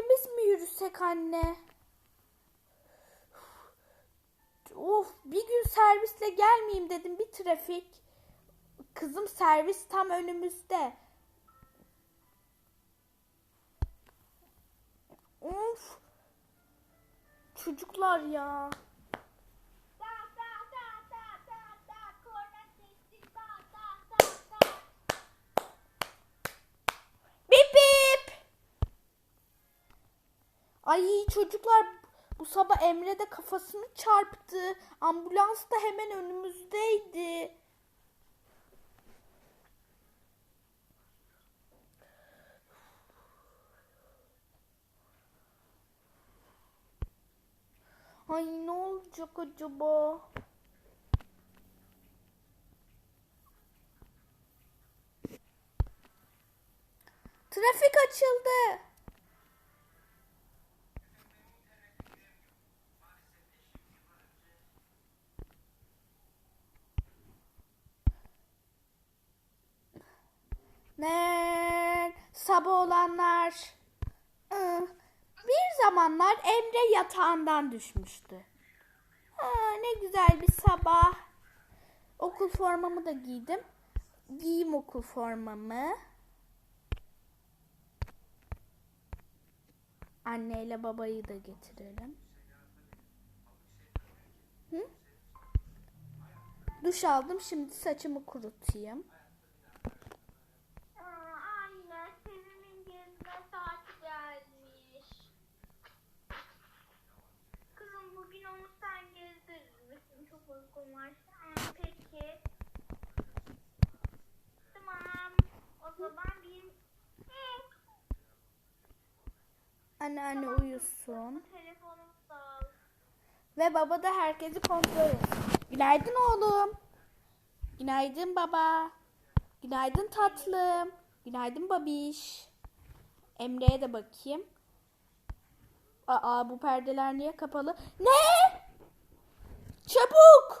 kendimiz mi yürüsek anne? Of bir gün servisle gelmeyeyim dedim bir trafik. Kızım servis tam önümüzde. Of. Çocuklar ya. Da da da da da da korna sesi da da da da. Bip bip. Ay çocuklar bu sabah Emre de kafasını çarptı. Ambulans da hemen önümüzdeydi. Ay ne olacak acaba? Trafik açıldı. Ne? Sabah olanlar. Bir zamanlar Emre yatağından düşmüştü. Ha, ne güzel bir sabah. Okul formamı da giydim. Giyeyim okul formamı. Anneyle babayı da getirelim. Hı? Duş aldım şimdi saçımı kurutayım. Aa, anne Sevim'in gezme saati gelmiş. Kızım bugün onu sen gezdirir uykum var. Aa, peki. Tamam. O zaman. Hı, Anne anne uyusun. Telefonum sağ ol. Ve baba da herkesi kontrol etsin. Günaydın oğlum. Günaydın baba. Günaydın tatlım. Günaydın babiş. Emre'ye de bakayım. Aa bu perdeler niye kapalı? Ne? Çabuk.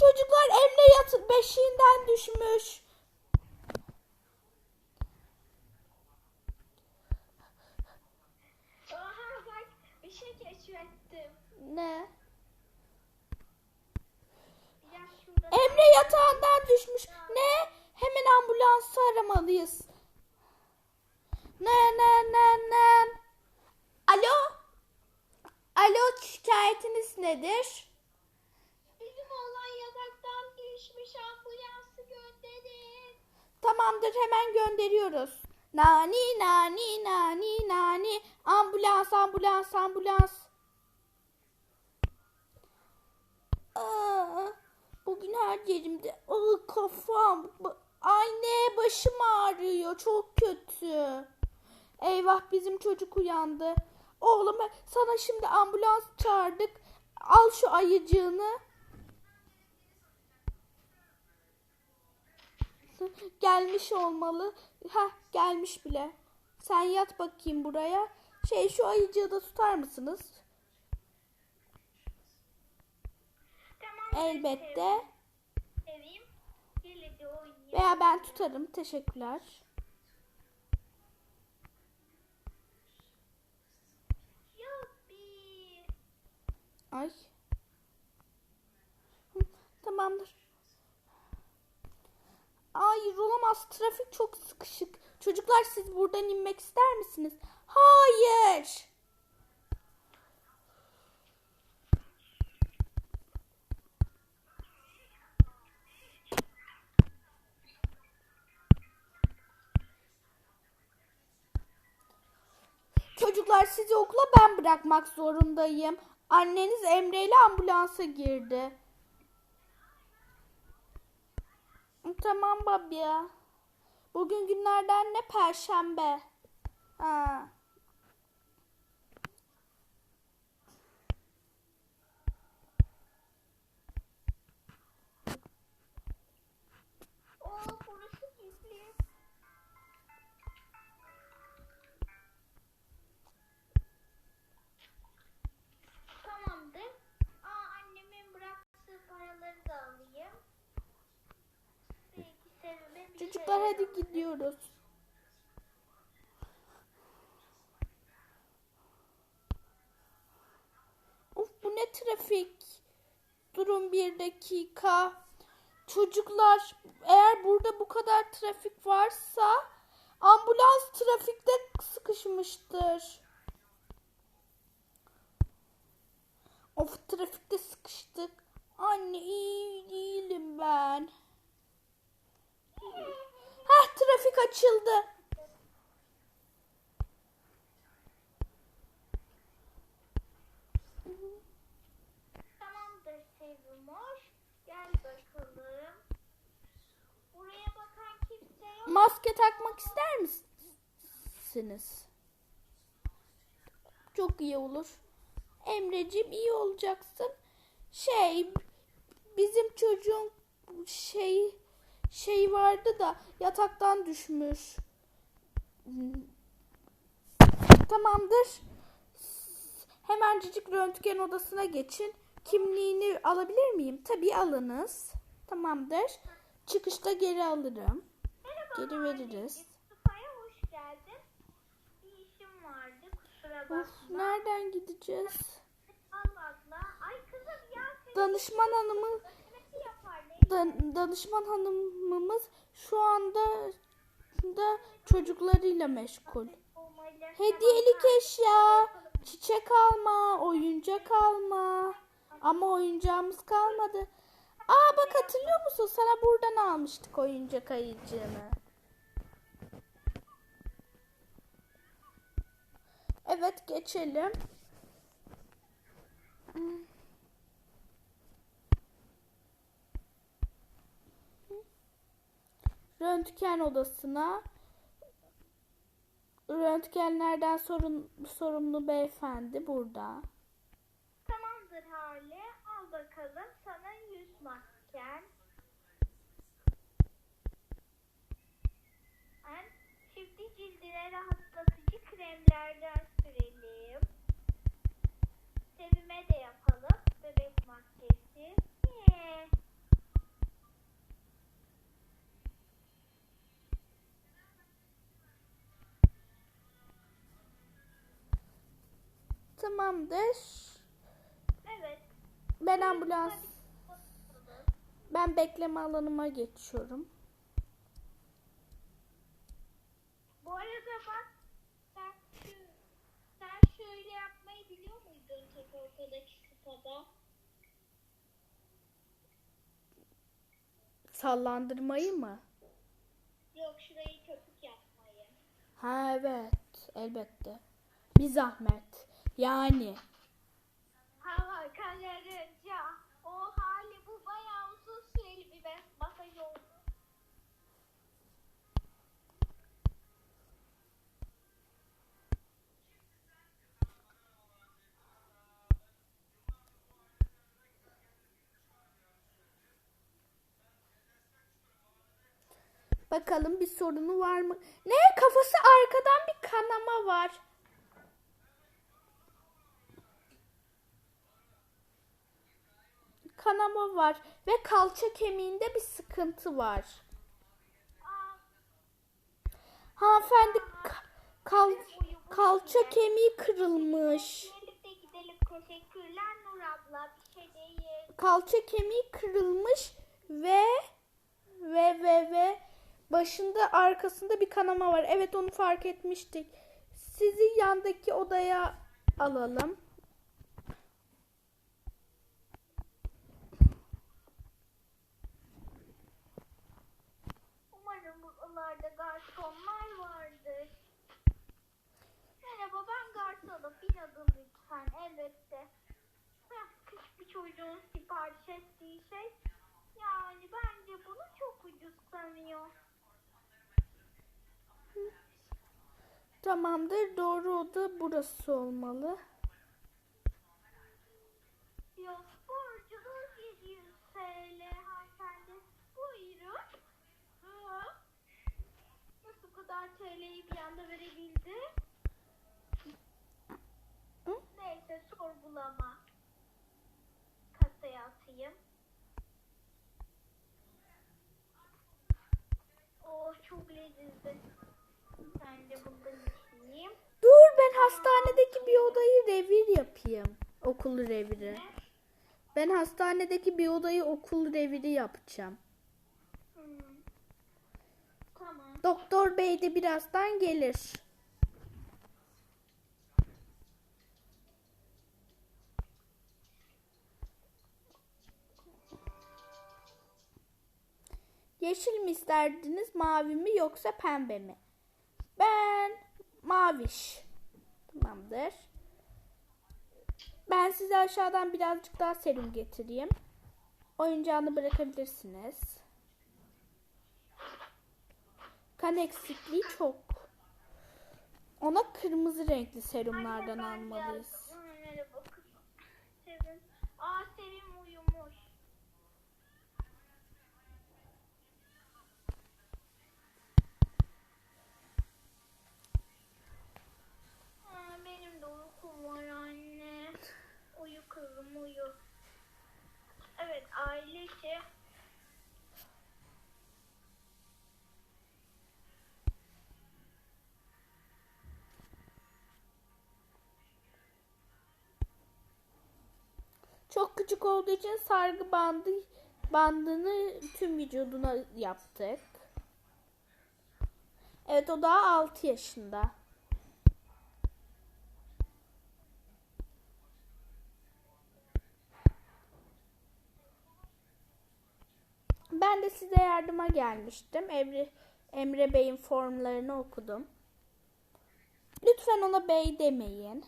Çocuklar Emre yatı beşiğinden düşmüş. Oha bak bir şey keşfettim. Ne? Ya şurada... Emre yatağından düşmüş. Ne? Hemen ambulansı aramalıyız. Ne ne ne ne? Alo? Alo şikayetiniz nedir? Tamamdır hemen gönderiyoruz. Nani nani nani nani ambulans ambulans ambulans. Aa, bugün her yerimde Aa, kafam anne başım ağrıyor çok kötü. Eyvah bizim çocuk uyandı. Oğlum sana şimdi ambulans çağırdık. Al şu ayıcığını. Gelmiş olmalı. Ha gelmiş bile. Sen yat bakayım buraya. Şey şu ayıcığı da tutar mısınız? Tamam. Elbette. Seveyim. Veya ben tutarım. Teşekkürler. Ay. Tamamdır. Hayır olamaz. Trafik çok sıkışık. Çocuklar siz buradan inmek ister misiniz? Hayır. Çocuklar sizi okula ben bırakmak zorundayım. Anneniz Emre ile ambulansa girdi. Tamam baba. Bugün günlerden ne? Perşembe. Ha. çocuklar hadi gidiyoruz. Of bu ne trafik. Durun bir dakika. Çocuklar eğer burada bu kadar trafik varsa ambulans trafikte sıkışmıştır. Of trafikte sıkıştık. Anne iyi değilim ben. Hah trafik açıldı. Tamamdır Sevimoş. Gel bakalım. Buraya bakan kimse yok. Maske takmak ister misiniz? Çok iyi olur. Emreciğim iyi olacaksın. Şey bizim çocuğun şey şey vardı da yataktan düşmüş. Tamamdır. Hemencik röntgen odasına geçin. Kimliğini alabilir miyim? Tabii alınız. Tamamdır. Çıkışta geri alırım. Merhaba. Geri veririz. Hoş geldin. Bir işim vardı kusura bakma. Of nereden gideceğiz? Danışman hanımı nasıl yapar ne? Dan- danışman hanımımız şu anda da çocuklarıyla meşgul. Hediyelik eşya, çiçek alma, oyuncak alma. Ama oyuncağımız kalmadı. Aa bak hatırlıyor musun? Sana buradan almıştık oyuncak ayıcığını. Evet geçelim. Röntgen odasına röntgenlerden sorun, sorumlu beyefendi burada. Tamamdır Hale. Al bakalım sana yüz masken. En şimdi cildine rahatlatıcı kremlerden sürelim. Tamamdır. evet. Ben ambulans. Ben bekleme alanıma geçiyorum. Bu arada bak sen sen şöyle yapmayı biliyor muydun tek ortadaki spada? Sallandırmayı mı? Yok şurayı köpük yapmayı. Ha evet. Elbette. Bir zahmet. Yani. Hava kararınca o hali bu bayağı uzun süreli bir masaj oldu. Bakalım bir sorunu var mı? Ne? Kafası arkadan bir kanama var. Kanama var ve kalça kemiğinde bir sıkıntı var. Hanımefendi ka- kal- kalça kemiği kırılmış. Kalça kemiği kırılmış ve ve ve ve başında arkasında bir kanama var. Evet onu fark etmiştik. Sizi yandaki odaya alalım. Adım lütfen. Elbette. Küçük bir çocuğun sipariş ettiği şey. Yani bence bunu çok ucuz sanıyor. Tamamdır. Doğru oda burası olmalı. Yok borcunuz 700 TL hanımefendi. Buyurun. Nasıl bu kadar TL'yi bir anda verebildi? Neyse sorgulama. Kasaya atayım. Oh çok lezzetli. Ben de bundan içeyim. Dur ben hastanedeki bir odayı revir yapayım. Okul reviri. Ne? Ben hastanedeki bir odayı okul reviri yapacağım. Hmm. Tamam. Doktor bey de birazdan gelir. Yeşil mi isterdiniz, mavi mi yoksa pembe mi? Ben maviş. Tamamdır. Ben size aşağıdan birazcık daha serum getireyim. Oyuncağını bırakabilirsiniz. Kan eksikliği çok. Ona kırmızı renkli serumlardan almalıyız. Çok küçük olduğu için sargı bandı bandını tüm vücuduna yaptık. Evet o daha 6 yaşında. Ben de size yardıma gelmiştim. Emre, Emre Bey'in formlarını okudum. Lütfen ona bey demeyin.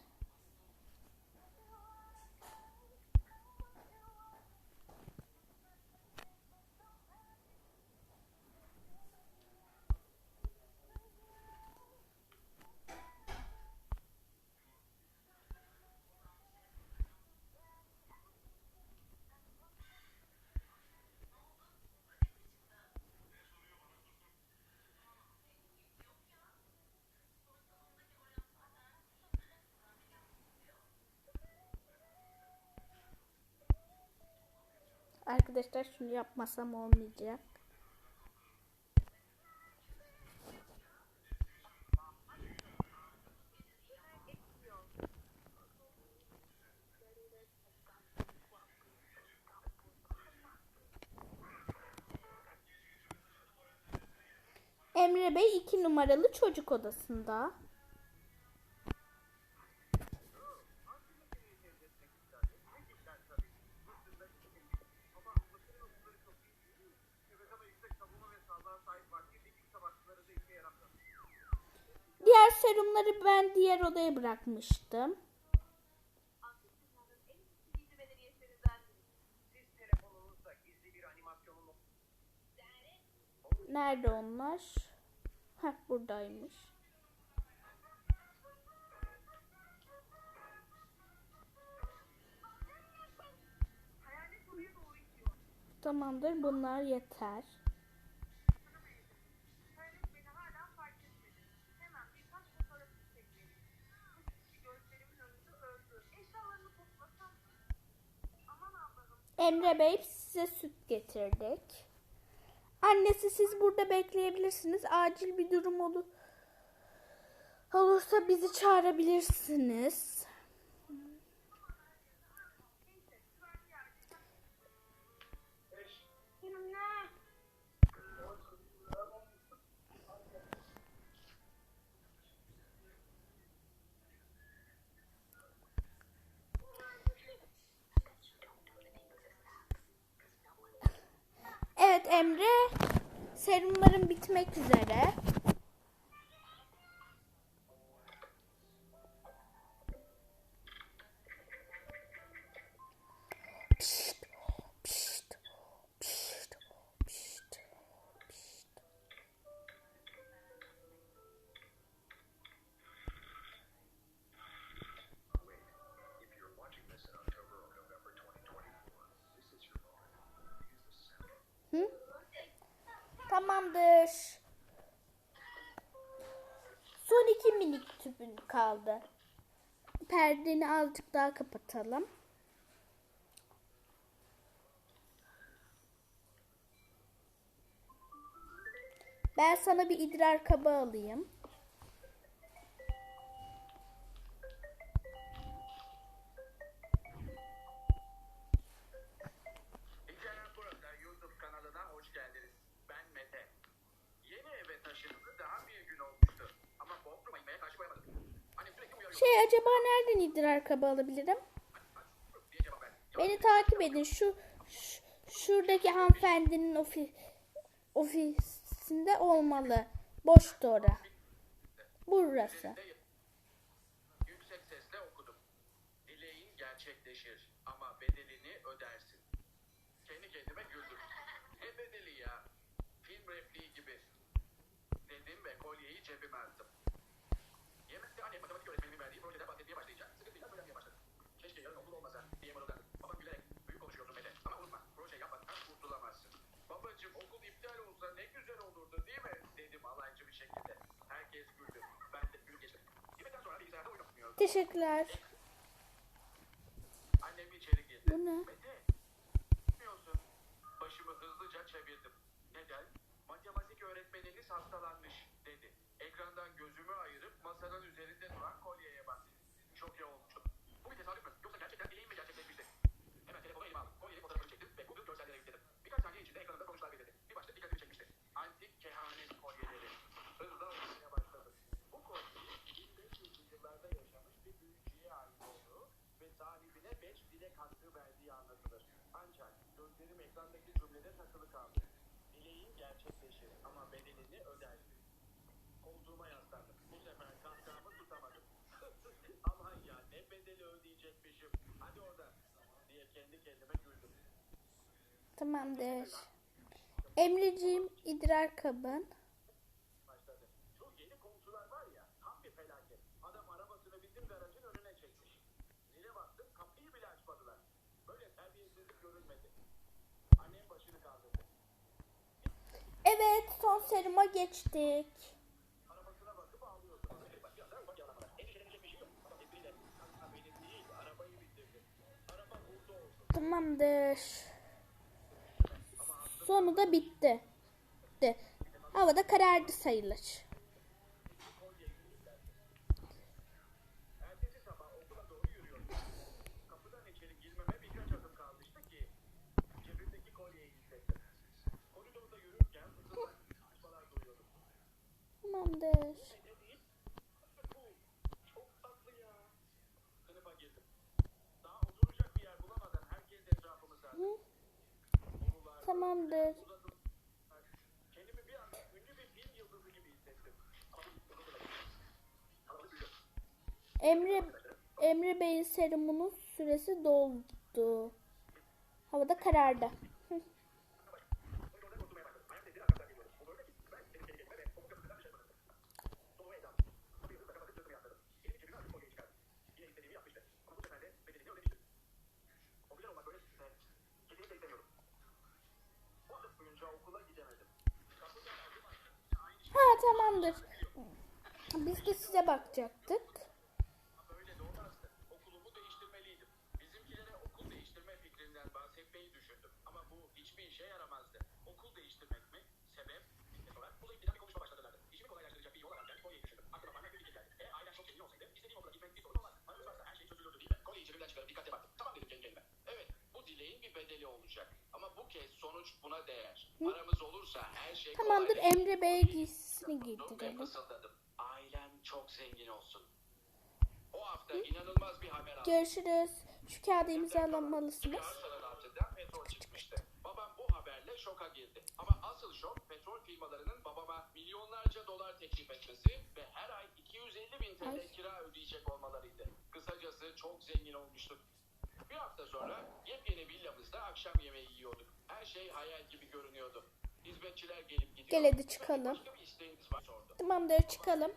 Arkadaşlar şunu yapmasam olmayacak. Emre Bey iki numaralı çocuk odasında. Diğer serumları ben diğer odaya bırakmıştım. Nerede onlar? Heh buradaymış. Tamamdır bunlar yeter. Emre Bey size süt getirdik. Annesi siz burada bekleyebilirsiniz. Acil bir durum olur. Olursa bizi çağırabilirsiniz. Serumların bitmek üzere. Kaldı. Perdeni azıcık daha kapatalım. Ben sana bir idrar kabı alayım. Şey acaba nereden idrar kabı alabilirim? Beni takip edin. Şu, şu şuradaki hanımefendinin ofi, ofisinde olmalı. Boştu ora. Burası. Yüksek sesle okudum. Dileğin gerçekleşir ama bedelini ödersin. Kendi kendime güldüm. Ne bedeli ya? Film repliği gibi. Dedim ve kolyeyi cebime attım. Yemekte annem matematik öğretmenimin verdiği projeden bahsetmeye başlayınca sıkıntıyla söylemeye başladı. Keşke yarın okul olmasa diye mırıldandı. Babam gülerek büyük konuşuyorsun Mete ama unutma proje yapmadan kurtulamazsın. Babacım okul iptal olsa ne güzel olurdu değil mi? Dedim alaycı bir şekilde. Herkes güldü. Ben de gülüp geçtim. Yemekten sonra bilgisayarda oyun oynuyorum. Teşekkürler. Annem içeri girdi. Bu ne? Mete, bilmiyorsun. Başımı hızlıca çevirdim. Neden? Matematik öğretmeniniz hastalanmış dedi. Ekrandan gözümü ayırıp masanın üzerinde duran kolyeye baktım. Şok olmuştum. Bu bir tesadüf mü? Ekrandaki cümlede takılı kaldı. Dileğin gerçekleşir ama bedelini ödersin. Koltuğuma yaslandım. Bu sefer kahkahamı tutamadım. Aman ya ne bedeli ödeyecekmişim. Hadi orada diye kendi kendime güldüm. Tamamdır. Emreciğim idrar kabın. başladı. Şu yeni komşular var ya tam bir felaket. Adam arabasını bizim garajın önüne çekmiş. Zile baktım kapıyı bile açmadılar. Böyle terbiyesizlik görülmedi. Annem başını kaldırdı. Evet son seruma geçtik. Arabasına bakıp ağlıyordu. Bak ya sen ufak yalamalar. Endişelenecek bir şey yok. Ama tedbiriyle. Kanka benim değil arabayı bitirdi. Araba burada olsun. Tamamdır. Sonu da bitti. Bitti. Havada karardı sayılır. Ertesi sabah okula doğru yürüyordum. Kapıdan içeri girmeme birkaç adım kalmıştı ki cebimdeki kolyeyi hissettim. Koridorda yürürken fısıldak açmalar duyuyordum. Tamamdır. Ne değil? Bu çok tatlı ya. Sınıfa girdim. Daha oturacak bir yer bulamadan herkes etrafımı sardı. Hı, Konular Tamamdır. uzadım. Kendimi bir anda ünlü bir film yıldızı gibi hissettim. Emre Emre Bey'in serumunun süresi doldu. Havada karardı. Hı. Koridordan oturmaya başladım. Ayak sesleri arkamdan geliyordu. O böyle ki ben kendi kendime ve o kapıdan dışarı bakıyorum. Soluğu elde aldım. Kapıyı hızla kapatıp sırtımı yasladım. Elimi cebime atıp kolyeyi çıkardım. Yine istediğimi yapmıştı. Ama bu sefer de bedelini ödemiştim. Popüler olmak böyle ve kesinlikle istemiyorum. O yıl boyunca okula gidemedim. Kapıdan adım attım. Aynı şey Ha tamamdır. Biz de size bakacaktık. böyle de olmazdı. Okulumu değiştirmeliydim. Bizimkilere okul değiştirme fikrinden bahsetmeyi düşündüm. Ama bu hiçbir işe yaramazdı. Okul değiştirmek mi? Sebep? Bir sonra bulayıp giden bir konuşma başladılardı. İşimi kolaylaştıracak bir yol ararken kolyeyi düşündüm. Aklıma bana bir fikir geldi. Eğer ailem çok zengin olsaydı istediğim okula gitmek bir sorun olmaz. Paramız varsa her şey çözülürdü değil mi? Kolyeyi cebimden çıkarıp dikkatle baktım. Tamam dedim kendi kendime. Evet bu dileğin bir bedeli olacak. Ama bu kez sonuç buna değer. Paramız olursa her şey Tamamdır. Emre Bey'e giysisini Giydirelim. fısıldadım. Ailem çok zengin olsun. O hafta inanılmaz bir haber aldım. Görüşürüz. Şu kağıdı imzalamalısınız. Babam bu haberle şoka girdi. Ama asıl şok petrol firmalarının babama milyonlarca dolar teklif etmesi ve her ay 250 bin TL Ay. kira ödeyecek olmalarıydı. Kısacası çok zengin olmuştuk. Bir hafta sonra yepyeni villamızda akşam yemeği yiyorduk. Her şey hayal gibi görünüyordu. Hizmetçiler gelip gidiyor. Gel hadi çıkalım. Tamamdır çıkalım.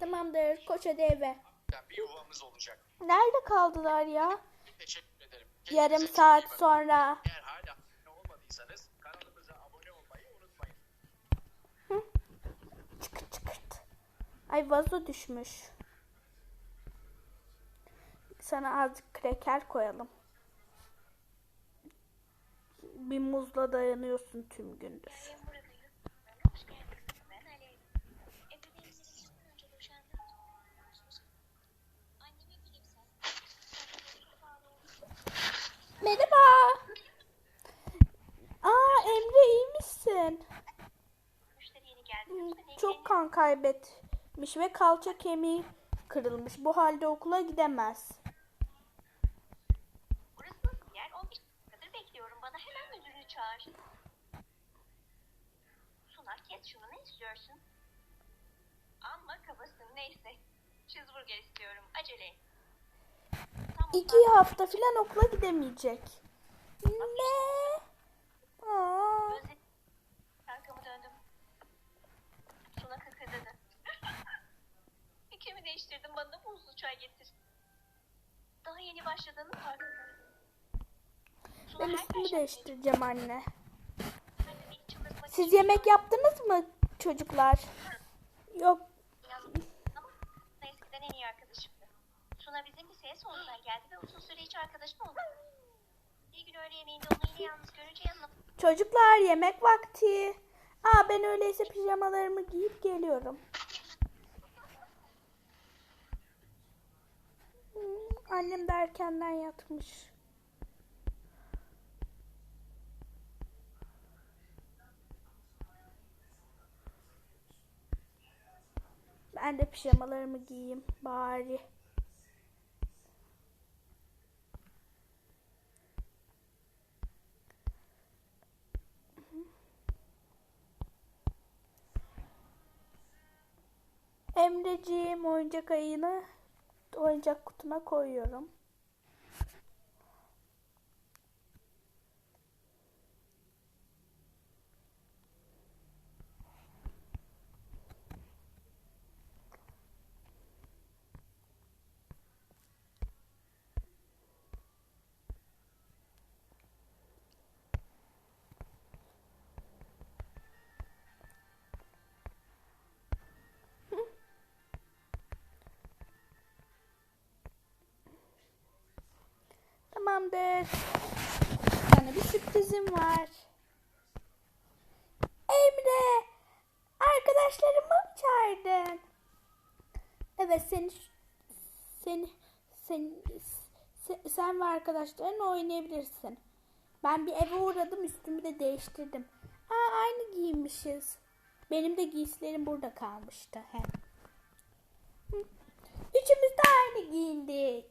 Tamamdır. Koç hadi eve. Bir yuvamız olacak. Nerede kaldılar ya? Teşekkür ederim. Yarım saat sonra. Eğer hala abone olmadıysanız kanalımıza abone olmayı unutmayın. Çıkırt çıkırt. Ay vazo düşmüş. Sana azıcık kreker koyalım. Bir muzla dayanıyorsun tüm gündür. Ben buradayım. Hoş geldiniz. Ben Alev. Evliliğimizi sizden önce boşandım. Annemi bilimsel. Merhaba. Aa Emre iyi misin? Müşteri yeni geldi. Hmm, Lütfen Çok kan kaybetmiş ve kalça kemiği kırılmış. Bu halde okula gidemez. Burası nasıl yer? 15 dakikadır bekliyorum. Bana hemen müdürünü çağır. Suna kes şunu ne istiyorsun? Amma kabasın neyse. Cheeseburger istiyorum. Acele et. İki hafta falan okula gidemeyecek. Ne? Bana da buzlu çay getir. Daha yeni başladığını farkındayım. Ben perşembe değiştireceğim anne. Siz yemek yaptınız mı çocuklar? Yok. eskiden en iyi arkadaşımdı. Suna bizim liseye sonradan geldi ve uzun süre hiç arkadaşım olmadı. Bir gün öğle yemeğinde onu yine yalnız görünce yanına Çocuklar yemek vakti. Aa ben öyleyse pijamalarımı giyip geliyorum. Hmm, annem de erkenden yatmış. Ben de pijamalarımı giyeyim bari. Emreciğim oyuncak ayını oyuncak kutuna koyuyorum. Tamamdır. Sana bir sürprizim var. Emre, arkadaşlarımı mı çağırdın? Evet, seni seni sen, sen, sen ve arkadaşların oynayabilirsin. Ben bir eve uğradım, üstümü de değiştirdim. Aa, aynı giyinmişiz. Benim de giysilerim burada kalmıştı. Hı. Üçümüz de aynı giyindik.